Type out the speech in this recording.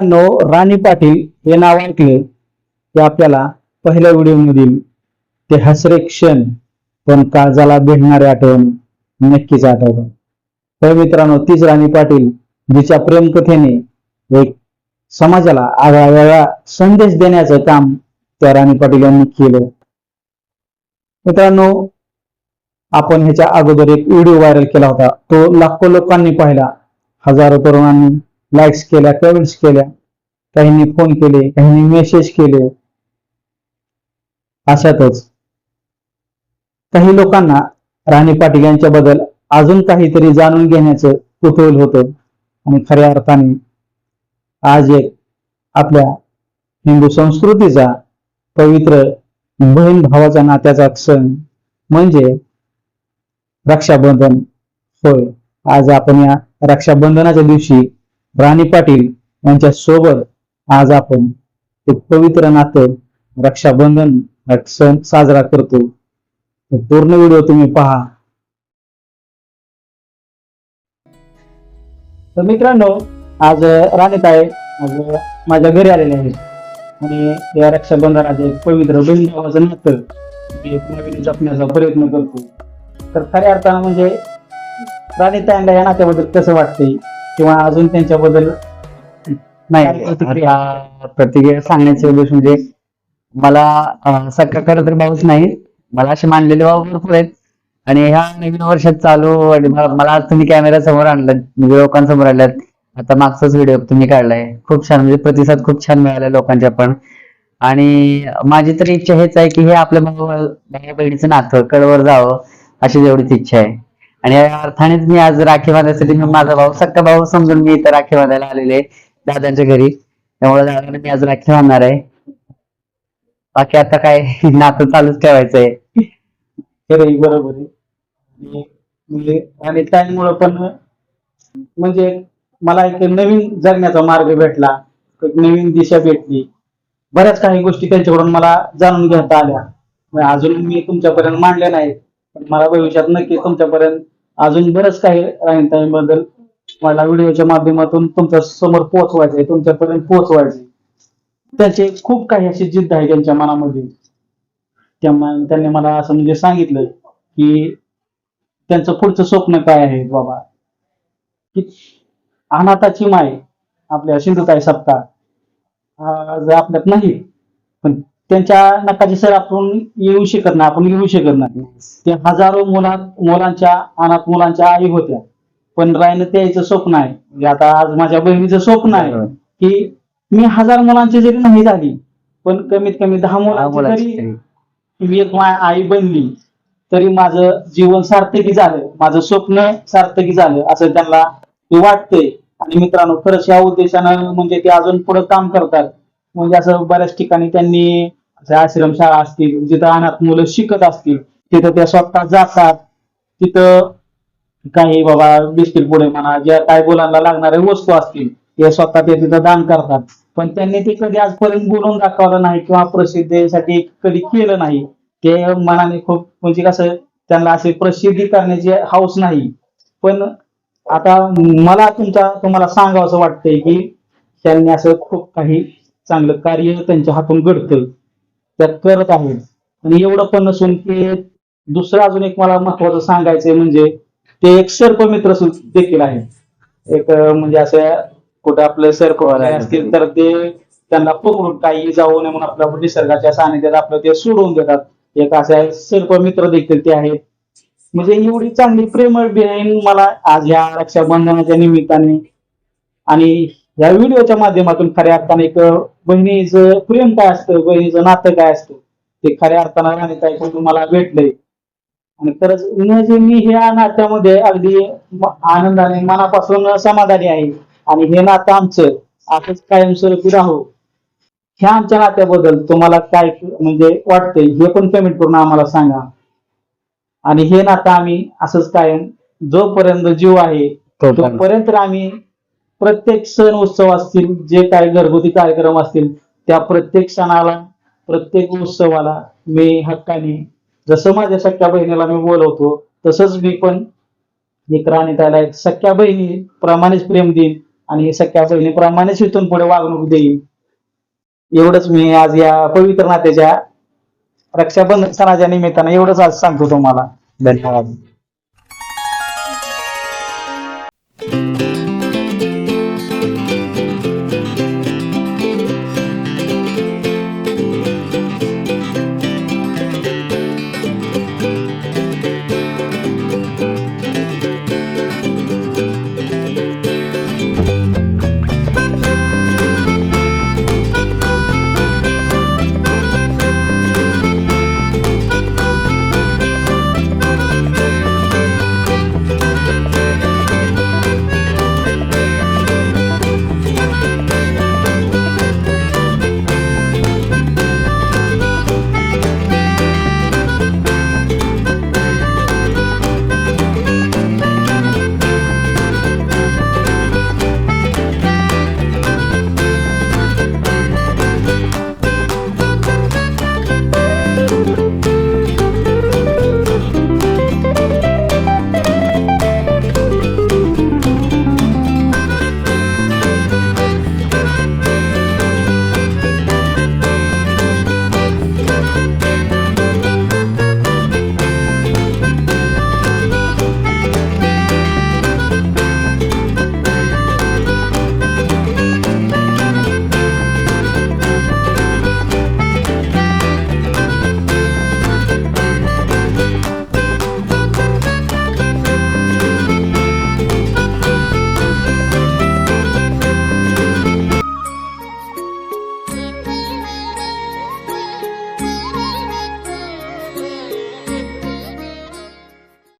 मित्रांनो राणी पाटील हे नाव ऐकलं की आपल्याला पहिल्या व्हिडिओमधील ते हसरे क्षण पण काळजाला भिडणारे आठवण नक्कीच आठवतं तर मित्रांनो तीच राणी पाटील जिच्या प्रेमकथेने एक समाजाला आगळा वेगळा संदेश देण्याचं काम त्या राणी पाटील यांनी केलं. मित्रांनो आपण ह्याच्या अगोदर एक व्हिडिओ व्हायरल केला होता. तो लाखो लोकांनी पाहिला. हजारो तरुणांनी लाईक्स केल्या कमेंट्स केल्या काहींनी फोन केले काहींनी मेसेज केले. अशातच. काही लोकांना राणी पाटील यांच्याबद्दल अजून काहीतरी जाणून घेण्याचं कुतूहल होतं. आणि खऱ्या अर्थाने आज एक आपल्या हिंदू संस्कृतीचा पवित्र बहीण भावाचा नात्याचा सण म्हणजे रक्षाबंधन. होय आज आपण या रक्षाबंधनाच्या दिवशी राणी पाटील यांच्या सोबत आज आपण एक पवित्र नातं रक्षाबंधन हा सण साजरा करतो. पूर्ण व्हिडिओ तुम्ही पहा. तर मित्रांनो आज राणीताई आज माझ्या घरी आलेले आहेत. आणि या रक्षाबंधनाचे एक पवित्र बहीण भावाचं नातं मी एक नवीन जपण्याचा प्रयत्न करतो. तर खऱ्या अर्थानं म्हणजे राणीताईंना या नात्याबद्दल कसं वाटतंय? किंवा अजून त्यांच्याबद्दल नाही. प्रतिक्रिया? सांगण्याचे उद्देश म्हणजे मला अं, सख्खा खरं तर भाऊच नाही. मला असे मानलेले भाऊ भरपूर आहेत. आणि ह्या नवीन वर्षात चालू आणि मला आज तुम्ही कॅमेरा समोर आणलात. म्हणजे लोकांसमोर आणलात. आता मागचाच व्हिडिओ तुम्ही काढलाय. खूप छान म्हणजे प्रतिसाद खूप छान मिळाला लोकांच्या पण. आणि माझी तर इच्छा हेच आहे की हे आपल्या भाऊ बहिणीचं नातं कळवर जावं अशी एवढीच इच्छा आहे. आणि या अर्थानेच मी आज राखी बांधायसाठी मी माझा भाऊ सक्का भाऊ समजून मी इथं राखी बांधायला आलेले आहे दादांच्या घरी. त्यामुळे दादाला मी आज राखी बांधणार आहे. बाकी आता काय नातं चालूच ठेवायचं आहे बरोबर आहे. आणि म्हणजे, आणि त्यामुळं पण म्हणजे मला एक नवीन जगण्याचा मार्ग भेटला एक नवीन दिशा भेटली. बऱ्याच काही गोष्टी त्यांच्याकडून मला जाणून घेता आल्या. अजून मी तुमच्यापर्यंत मांडल्या नाहीत. मला भविष्यात नक्की तुमच्यापर्यंत अजून बरंच काही राहील मला व्हिडिओच्या माध्यमातून तुमच्यासमोर पोहोचवायचंय तुमच्यापर्यंत पोहोचवायचंय. त्याचे खूप काही अशी जिद्द आहे त्यांच्या मनामध्ये. त्यांनी मला असं म्हणजे सांगितलं की त्यांचं पुढचं स्वप्न काय आहे बाबा? की अनाथाची माय आपल्या सिंधुताई सप्ताह आपल्यात नाही पण त्यांच्या नकाची सर आपण येऊ शकत नाही आपण येऊ शकत नाही. ते हजारो मुला मुलांच्या अनाथ मुलांच्या आई होत्या. पण राहिलं त्याचं स्वप्न आहे. म्हणजे आता आज माझ्या बहिणीचं स्वप्न आहे की मी हजार मुलांची जरी नाही झाली पण कमीत कमी दहा मुलांची तरी. मी एक आई बनली तरी माझं जीवन सार्थकी झालं. माझं स्वप्न सार्थकी झालं असं त्यांना ते वाटतंय. आणि मित्रांनो खरंच या उद्देशानं म्हणजे ते अजून पुढे काम करतात. म्हणजे असं बऱ्याच ठिकाणी त्यांनी आश्रमशाळा असतील जिथं अनाथ मुलं शिकत असतील तिथं त्या स्वतः जातात. तिथं काही बाबा बिस्किट पुढे म्हणा ज्या काय मुलांना लागणाऱ्या वस्तू असतील ते स्वतः ते तिथं दान करतात. पण त्यांनी ते कधी आजपर्यंत बोलून दाखवलं नाही किंवा प्रसिद्धीसाठी कधी केलं नाही ते मनाने खूप म्हणजे कसं त्यांना असे प्रसिद्धी करण्याची हाऊस नाही. पण आता मला तुमचा तुम्हाला सांगावं असं वाटतंय की त्यांनी असं खूप काही चांगलं कार्य त्यांच्या हातून घडतं. त्यात करत आहेत आणि एवढं पण नसून की दुसरं अजून एक मला महत्वाचं सांगायचंय म्हणजे ते एक सर्पमित्र सु- देखील आहे. एक म्हणजे असं कुठं आपलं सर्प वगैरे असतील तर ते त्यांना पकडून काही जाऊ नये म्हणून आपल्या निसर्गाच्या सानिध्यात आपलं ते सोडून देतात. एक असे सर्पमित्र देखील ते आहेत. म्हणजे एवढी चांगली प्रेमळ बहीण मला आज या रक्षाबंधनाच्या निमित्ताने आणि या व्हिडिओच्या माध्यमातून खऱ्या अर्थाने एक बहिणीचं प्रेम काय असतं बहिणीचं नातं काय असतं ते खऱ्या अर्थानं राणीताईकडून मला भेटलंय. आणि खरंच म्हणजे मी ह्या नात्यामध्ये अगदी आनंदाने मनापासून समाधानी आहे. आणि हे नातं आमचं असंच कायमस्वरूपी राहू. ह्या आमच्या नात्याबद्दल तुम्हाला काय म्हणजे वाटतंय हे पण कमेंट करून आम्हाला सांगा. आणि हे नातं आम्ही असंच कायम जोपर्यंत जीव आहे. तोपर्यंत आम्ही प्रत्येक सण उत्सव असतील जे काही घरगुती कार्यक्रम असतील त्या प्रत्येक सणाला प्रत्येक उत्सवाला मी हक्काने जसं माझ्या सख्या बहिणीला मी बोलवतो तसंच मी पण एक राणी त्याला एक सख्या बहिणी प्रमाणेच प्रेम देईन आणि सख्या बहिणीप्रमाणेच इथून पुढे वागणूक देईन. एवढंच मी आज या पवित्र नात्याच्या रक्षाबंधन सणाच्या निमित्तानं एवढंच आज सांगतो तुम्हाला. धन्यवाद.